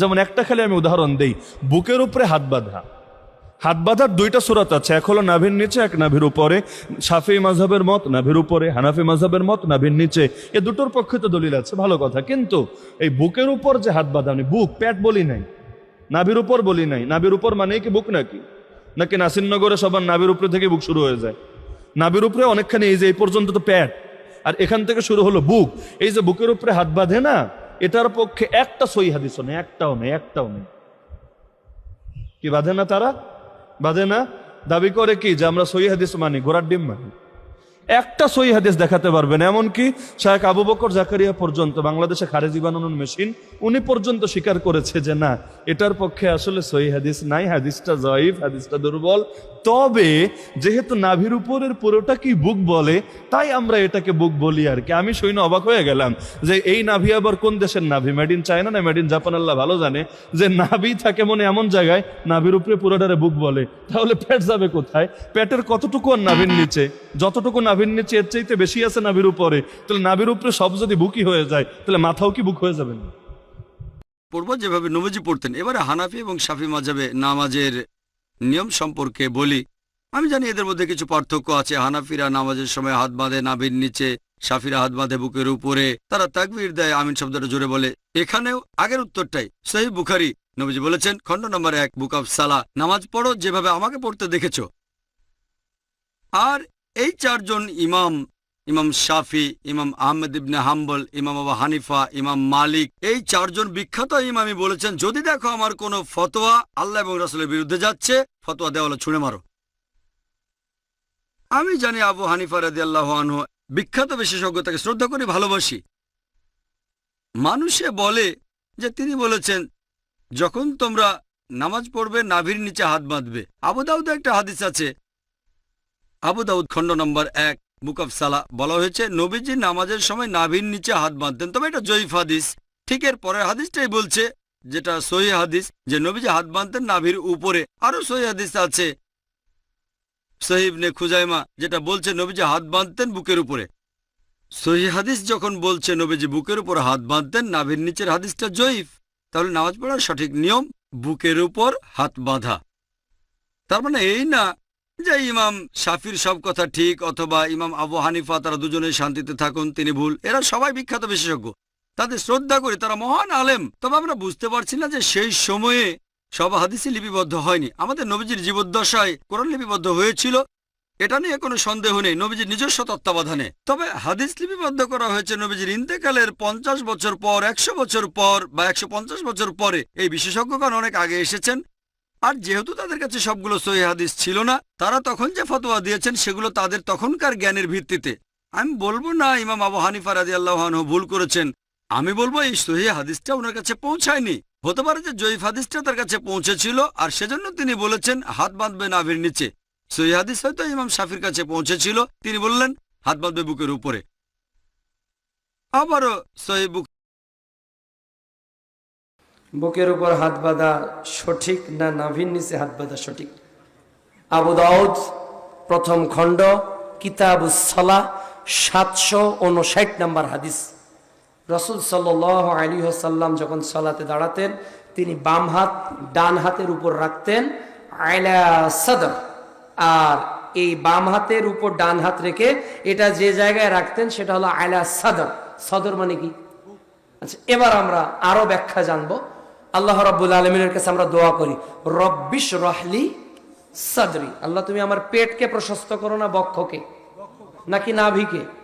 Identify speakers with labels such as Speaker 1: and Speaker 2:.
Speaker 1: যেমন একটা খালি আমি উদাহরণ দেই, বুকের উপরে হাত বাঁধা। হাত বাঁধার দুইটা সুরাত আছে, এক হলো নাভির নিচে, এক নাভির উপরে। সাফি মাঝহের মত, নাভির উপরে। হানাফি মাঝহের মত, নাভির নিচে। এ দুটোর পক্ষে তো দলিল আছে, ভালো কথা। কিন্তু এই বুকের উপর যে হাত বাঁধা মানে বুক প্যাট বলি নাই। নাভির উপর বলি নাই। নাভির উপর মানে কি বুক নাকি? নাকি নাসিরনগরে সবার নাভির উপরে থেকে বুক শুরু হয়ে যায়? নাভির উপরে অনেকখানি, এই যে এই পর্যন্ত তো প্যাট আর এখান থেকে শুরু হলো বুক। এই যে বুকের উপরে হাত বাঁধে না এটার পক্ষে একটা সই হাদিসও নেই, একটাও নেই একটাও নেই। কি বাঁধে না তারা? বাঁধে না? দাবি করে কি যে আমরা সই হাদিস মানি, ঘোড়ার ডিম মানি? একটা সই হাদিস দেখাতে পারবেন। এমনকি শাহেখ আবু বকর জাকারিয়া পর্যন্ত, বাংলাদেশে খারেজি বানানোর মেশিন, উনি পর্যন্ত স্বীকার করেছে যে না, এটার পক্ষে আসলে সই হাদিস নাই, হাদিসটা জয়ীফ, হাদিসটা দুর্বল। তবে যেহেতু নাভির উপরের পুরোটা কি বুক বলে, তাই আমরা এটাকে বুক বলি আর কি। আমি সৈন্য অবাক হয়ে গেলাম যে এই নাভি আবার কোন দেশের নাভি? মেড ইন চায়না না মেড ইন জাপান আল্লাহ ভালো জানে যে নাভি থাকে মনে এমন জায়গায়, নাভির উপরে পুরোটারে বুক বলে। তাহলে পেট যাবে কোথায়? পেটের কতটুকু আর নাভির নিচে? যতটুকু নাভির নিচে এর চাইতে বেশি আছে নাভির উপরে। তাহলে নাভির উপরে সব যদি বুকই হয়ে যায়, তাহলে মাথাও কি বুক হয়ে যাবে না?
Speaker 2: পড়ব যেভাবে নবীজি পড়তেন। এবারে হানাফি এবং সাফি মাঝাবে নামাজের নিয়ম সম্পর্কে বলি। আমি জানি এদের মধ্যে কিছু পার্থক্য আছে। হানাফিরা নামাজের সময় হাত বাঁধে নাভির নিচে, সাফিরা হাত বাঁধে বুকের উপরে। তারা তাকবীর দেয়, আমিন শব্দটা জোরে বলে। এখানেও আগের উত্তরটাই। সহি বুখারি নবীজি বলেছেন, খণ্ড নম্বর এক, বুক অফ সালা নামাজ পড়ো যেভাবে আমাকে পড়তে দেখেছ। আর এই চারজন ইমাম ইমাম শাফি, ইমাম আহমেদ ইবনে হাম্বল, ইমাম আবা হানিফা, ইমাম মালিক, এই চারজন বিখ্যাত ইমামই বলেছেন, যদি দেখো আমার কোনো ফতোয়া আল্লাহ এবং রাসুলের বিরুদ্ধে যাচ্ছে, ফতোয়া দেওয়ালে ছুঁড়ে মারো। আমি জানি আবু হানিফা রাদি আল্লাহ বিখ্যাত বিশেষজ্ঞ, তাকে শ্রদ্ধা করি, ভালোবাসি। মানুষে বলে যে, তিনি বলেছেন, যখন তোমরা নামাজ পড়বে, নাভির নিচে হাত বাঁধবে। আবু দাউদে একটা হাদিস আছে আবু দাউদ খণ্ড নম্বর এক বুক সালা বলা হয়েছে, নবীজি নামাজের সময় নাভির নিচে হাত বাঁধতেন। তবে এটা জয়ীফ হাদিস। ঠিক এর পরের হাদিসটাই বলছে, যেটা সহি হাদিস, যে নবীজি হাত বাঁধতেন নাভির উপরে। আরও সহি হাদিস আছে সহিবনে খুজাইমা, যেটা বলছে, নবীজি হাত বাঁধতেন বুকের উপরে। সহি হাদিস যখন বলছে, নবীজি বুকের উপর হাত বাঁধতেন, নাভির নিচের হাদিসটা জয়ীফ। তাহলে নামাজ পড়ার সঠিক নিয়ম, বুকের উপর হাত বাঁধা। তার মানে এই না যে ইমাম শাফির সব কথা ঠিক অথবা ইমাম আবু হানিফা তারা দুজনে শান্তিতে থাকুন, তিনি ভুল। এরা সবাই বিখ্যাত বিশেষজ্ঞ। তাদের শ্রদ্ধা করি, তারা মহান আলেম। তবে আমরা বুঝতে পারছি না যে সেই সময়ে সব হাদিসই লিপিবদ্ধ হয়নি। আমাদের নবীজির জীবদ্দশায় কোরআন লিপিবদ্ধ হয়েছিল, এটা নিয়ে কোনো সন্দেহ নেই। নবীজির নিজস্ব তত্ত্বাবধানে। তবে হাদিস লিপিবদ্ধ করা হয়েছে নবীজির ইন্তেকালের পঞ্চাশ বছর পর, একশো বছর পর বা একশো পঞ্চাশ বছর পরে। এই বিশেষজ্ঞগণ অনেক আগে এসেছেন। আর যেহেতু তাদের কাছে সবগুলো সহি হাদিস ছিল না, তারা তখন যে ফতোয়া দিয়েছেন সেগুলো তাদের তখনকার জ্ঞানের ভিত্তিতে। আমি বলব না, ইমাম আবু হানিফা রাজি আল্লাহানহ ভুল করেছেন। আমি বলব এই সহি হাদিসটা ওনার কাছে পৌঁছায়নি। হতে পারে যে জয়ীফ হাদিসটা তার কাছে পৌঁছেছিল, আর সেজন্য তিনি বলেছেন, হাত বাঁধবে নাভির নিচে। সহি হাদিস হয়তো ইমাম শাফির কাছে পৌঁছেছিল, তিনি বললেন, হাত বাঁধবে বুকের উপরে। আবারও সহি বুক
Speaker 3: বুকের উপর হাত বাঁধা সঠিক না নাভির নিচে হাত বাঁধা সঠিক? আবু দাউদ, প্রথম খণ্ড কিতাবুসলা সাতশো উনষাট নাম্বার হাদিস। রসুল সাল আলী সাল্লাম যখন সলাতে দাঁড়াতেন, তিনি বাম হাত ডান হাতের উপর রাখতেন আয়লা সদর। আর এই বাম হাতের উপর ডান হাত রেখে এটা যে জায়গায় রাখতেন, সেটা হলো আয়লা সদর। সদর মানে কি? আচ্ছা এবার আমরা আরও ব্যাখ্যা জানব। আল্লাহ রব্বুল আলমিনের কাছে আমরা দোয়া করি। রব্বিশ রহলি সাদরি। আল্লাহ তুমি আমার পেটকে প্রশস্ত করো না বক্ষকে। নাকি নাভিকে?